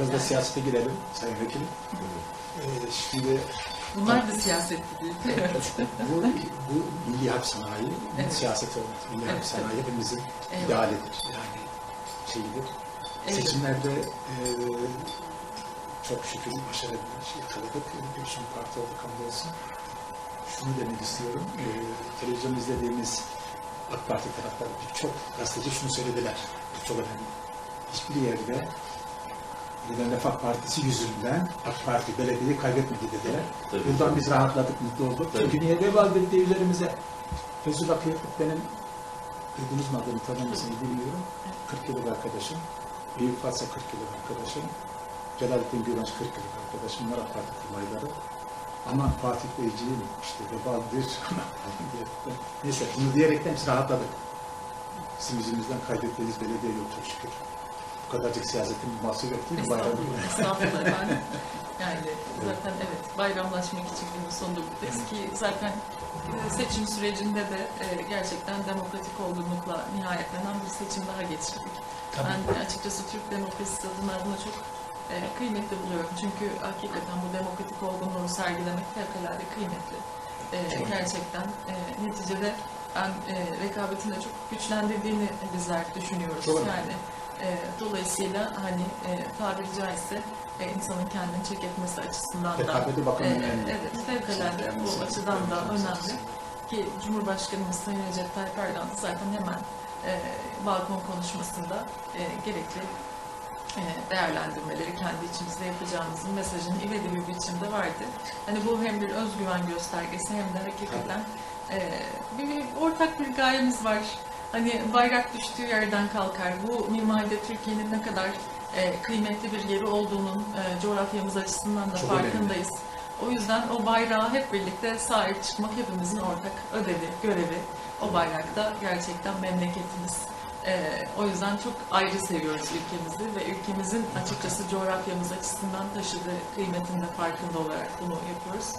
Biraz da siyasete girelim Sayın Vekilim. Ee, şimdi Bunlar da siyasetli değil. Evet. bu, bu milli harp sanayi, Evet. siyaset olmaz. Milli harp Evet, sanayi hepimizin Evet. idealidir. Yani şeyidir. Evet. Seçimlerde e, çok şükür başarı yakaladık. Gülşen Parti oldu hamdolsun. Şunu demek istiyorum. E, televizyon izlediğimiz AK Parti taraftarı birçok gazeteci şunu söylediler. Bu çok önemli. Hiçbir yerde Yeniden Refah Partisi yüzünden AK Parti belediyeyi kaybetmedi dediler. Tabii. Buradan biz rahatladık, mutlu olduk. Tabii. Çünkü niye vebal dedi üzerimize. Fezullah Kıyıklık benim duydunuz mu adını tanır mısınız bilmiyorum. 40 yıllık arkadaşım. Eyüp Fatsa 40 yıllık arkadaşım. Celalettin Güvenç 40 yıllık arkadaşım. Bunlar AK Parti kurmayları. Ama Fatih Beyciğim işte vebaldir. Neyse bunu diyerekten biz rahatladık. Bizim yüzümüzden kaybettiğimiz belediye yok çok şükür. Bu kadarcık siyasetin bir mahsur yok değil mi? Bayram Estağfurullah, estağfurullah efendim. Yani zaten evet bayramlaşmak için günün sonunda buradayız ki zaten e, seçim sürecinde de e, gerçekten demokratik olgunlukla nihayetlenen bir seçim daha geçirdik. Ben açıkçası Türk demokrasisi adına bunu çok e, kıymetli buluyorum. Çünkü hakikaten bu demokratik olgunluğu sergilemek fevkalade kıymetli. E, gerçekten e, neticede ben e, rekabetin de çok güçlendirdiğini bizler düşünüyoruz. Çok yani e, dolayısıyla hani e, tabiri caizse e, insanın kendini çek etmesi açısından da Rekabeti bakımından e, önemli. evet fevkalade bu açıdan da önemli ki Cumhurbaşkanımız Sayın Recep Tayyip Erdoğan da zaten hemen e, balkon konuşmasında e, gerekli e, değerlendirmeleri kendi içimizde yapacağımızın mesajını ivedi bir biçimde verdi. Hani bu hem bir özgüven göstergesi hem de hakikaten e, bir, bir ortak bir gayemiz var. Hani bayrak düştüğü yerden kalkar. Bu mimaride Türkiye'nin ne kadar e, kıymetli bir yeri olduğunun e, coğrafyamız açısından da Çok farkındayız. O yüzden o bayrağa hep birlikte sahip çıkmak hepimizin ortak ödevi, görevi. O bayrakta gerçekten memleketimiz. Ee, o yüzden çok ayrı seviyoruz ülkemizi ve ülkemizin açıkçası coğrafyamız açısından taşıdığı kıymetin de farkında olarak bunu yapıyoruz.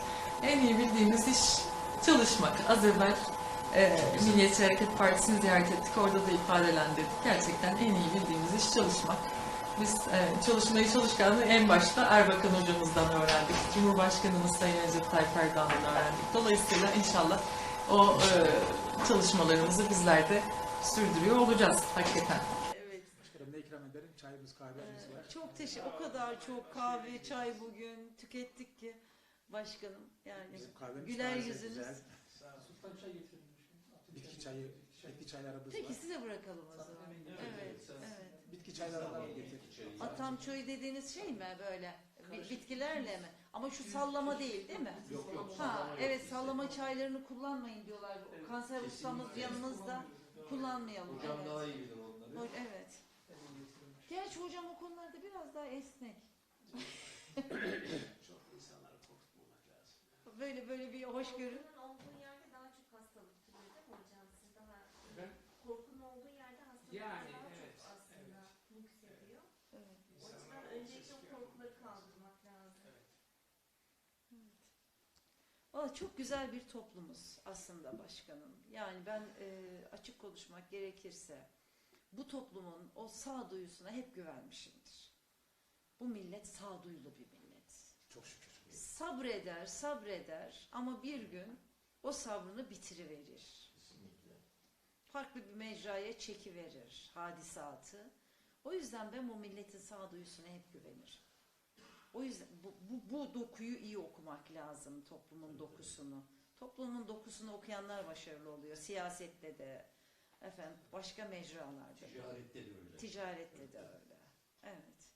En iyi bildiğimiz iş çalışmak. Az evvel e, Milliyetçi Hareket Partisi'ni ziyaret ettik. Orada da ifadelendirdik. Gerçekten en iyi bildiğimiz iş çalışmak. Biz e, çalışmayı çalışkanlığı en başta Erbakan hocamızdan öğrendik. Cumhurbaşkanımız Sayın Recep Tayyip Erdoğan'dan öğrendik. Dolayısıyla inşallah o e, çalışmalarımızı bizler de sürdürüyor olacağız hakikaten. Evet. Başkanım ne ikram ederim? Çayımız, kahvemiz var. Çok teşekkür. O kadar çok kahve, çay bugün tükettik ki başkanım. Yani güler yüzünüz. güzel. Bitki çayı, bitki çaylarımız Peki var. size bırakalım o zaman. Evet, evet. Bitki çaylarından getir. Atam çayı dediğiniz şey mi böyle? Bi- Bitkilerle mi? Ama şu sallama değil değil mi? Yok yok. Ha, evet sallama çaylarını kullanmayın diyorlar. Kanser ustamız yanımızda. Kullanmayalım. Hocam evet. daha iyi bilir onları. Ho- Evet. Gerçi hocam o konularda biraz daha esnek. Böyle böyle bir hoşgörü. Olduğu yerde daha çok hastalık türüyor değil mi hocam? Siz daha korkunun olduğu yerde hastalık Yani, daha evet, çok aslında yükseliyor. Evet. O yüzden öncelikle korkuları kaldırmak lazım. Valla çok güzel bir toplumuz aslında başkanım. Yani ben e, açık konuşmak gerekirse bu toplumun o sağduyusuna hep güvenmişimdir. Bu millet sağduyulu bir millet. Çok şükür. Sabreder, sabreder ama bir gün o sabrını bitiriverir. Farklı bir mecraya çekiverir hadisatı. O yüzden ben bu milletin sağduyusuna hep güvenirim. O yüzden bu, bu, bu dokuyu iyi okumak lazım toplumun dokusunu. Toplumun dokusunu okuyanlar başarılı oluyor. Siyasette de, efendim başka mecralarda da. Ticarette de öyle. Ticarette de öyle. Evet.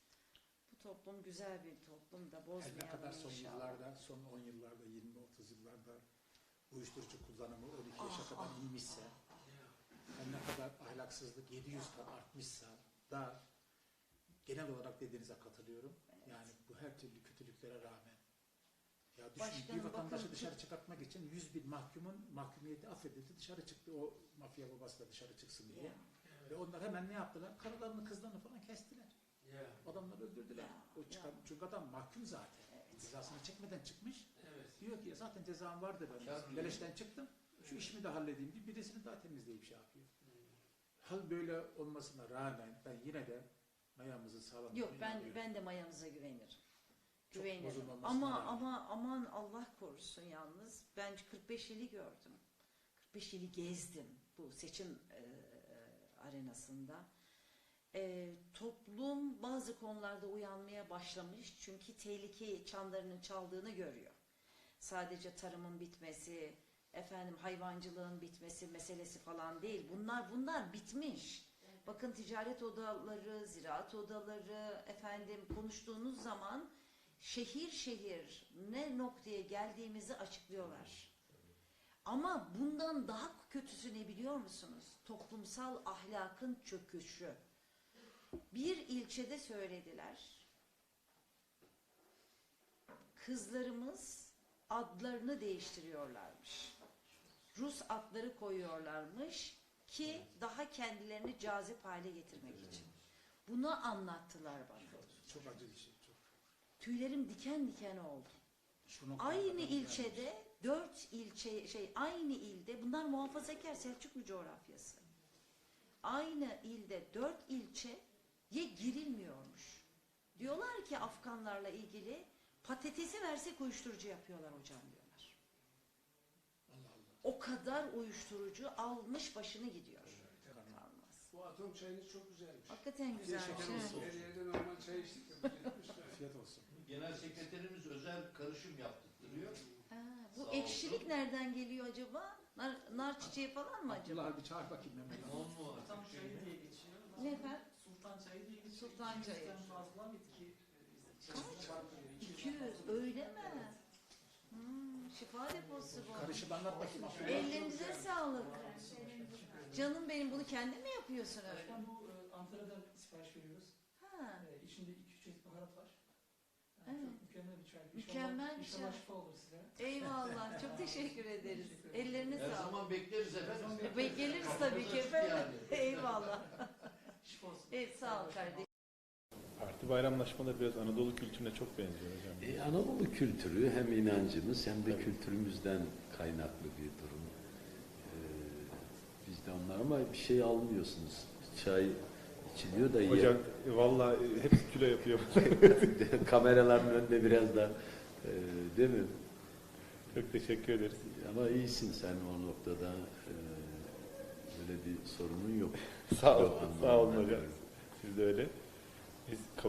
Bu toplum güzel bir toplum da Her ne bozmayalım kadar son inşallah. yıllarda, son 10 yıllarda, 20-30 yıllarda uyuşturucu kullanımı 12 yaşa Ah, kadar ah, iyiymişse, her ne kadar ahlaksızlık 700 kat artmışsa da genel olarak dediğinize katılıyorum. Yani bu her türlü kötülüklere rağmen. Ya düşün Başkanım, bir vatandaşı bakın- dışarı çıkartmak için 100 bin mahkumun mahkumiyeti affedildi dışarı çıktı. O mafya babası da dışarı çıksın diye. Ve onlar hemen ne yaptılar? Karılarını kızlarını falan kestiler. Ya, Adamları öldürdüler. Ya, O çıkan, çünkü adam mahkum zaten. Cezasını çekmeden çıkmış. evet. Diyor ki zaten cezam vardı biliyor. Beleşten çıktım. Şu işimi de halledeyim diye birisini daha temizleyip şey yapıyor. Hal böyle olmasına rağmen ben yine de Mayamızı sağlam Yok ben biliyorum. ben de mayamıza güvenirim. Çok Güvenirim. Ama rağmen. ama aman Allah korusun yalnız. Ben 45 ili gördüm. 45 ili gezdim bu seçim e, arenasında. E, toplum bazı konularda uyanmaya başlamış çünkü tehlike çanlarının çaldığını görüyor. Sadece tarımın bitmesi, efendim hayvancılığın bitmesi meselesi falan değil. Bunlar bunlar bitmiş. Bakın ticaret odaları, ziraat odaları, efendim konuştuğunuz zaman şehir şehir ne noktaya geldiğimizi açıklıyorlar. Ama bundan daha kötüsü ne biliyor musunuz? Toplumsal ahlakın çöküşü. Bir ilçede söylediler. Kızlarımız adlarını değiştiriyorlarmış. Rus adları koyuyorlarmış ki daha kendilerini cazip hale getirmek için. Bunu anlattılar bana. Çok acı bir şey. Çok. Tüylerim diken diken oldu. Şu noktaya Aynı ilçede dört ilçe şey aynı ilde bunlar muhafazakar Selçuklu coğrafyası. Aynı ilde dört ilçeye girilmiyormuş. Diyorlar ki Afganlarla ilgili patatesi versek uyuşturucu yapıyorlar hocam diyorlar. O kadar uyuşturucu almış başını gidiyor. Kalmaz. Bu atom çayınız çok güzelmiş. Hakikaten evet. olsun. Her yerde normal çay içtik. Afiyet olsun. Genel sekreterimiz özel karışım yaptırtırıyor. Ha, bu Sağ ekşilik olsun. nereden geliyor acaba? Nar, nar çiçeği falan mı acaba? Abdullah bir çağır bakayım abi. Sultan artık şey çayı mi? diye geçiyor. Ne efendim? Sultan çayı diye geçiyor. Sultan 200'den çayı. fazla bitki e, Kaç? çeşidi var diyor. 200 öyle mi? Hmm, şifa deposu bu. Karışıp anlat bakayım. Ellerinize sağlık. Canım benim bunu kendin mi yapıyorsun öyle? Başkan bu e, Antalya'dan sipariş veriyoruz. Ha, E, içinde 2-3 çeşit baharat var. Yani Evet. Çok mükemmel bir çay. Mükemmel bir İnşallah, çay. İnşallah şifa olur size. eyvallah. Çok teşekkür ederiz. Ellerine Her sağlık. zaman bekleriz efendim. E, Geliriz tabii ki Kapımız açık efendim. yani. Eyvallah. Şifa olsun. Evet sağ ol kardeşim. Parti bayramlaşmaları biraz Anadolu kültürüne çok benziyor hocam. E, Anadolu kültürü hem inancımız hem de kültürümüzden kaynaklı bir durum. E, biz de onlar ama bir şey almıyorsunuz. Çay içiliyor da Hocam e, vallahi e, hepsi kilo yapıyor. kameraların önünde biraz da e, değil mi? çok teşekkür ederiz. Ama iyisin sen o noktada. E, öyle bir sorunun yok. Sağ olun, sağ olun hocam. Siz de öyle. Biz kabul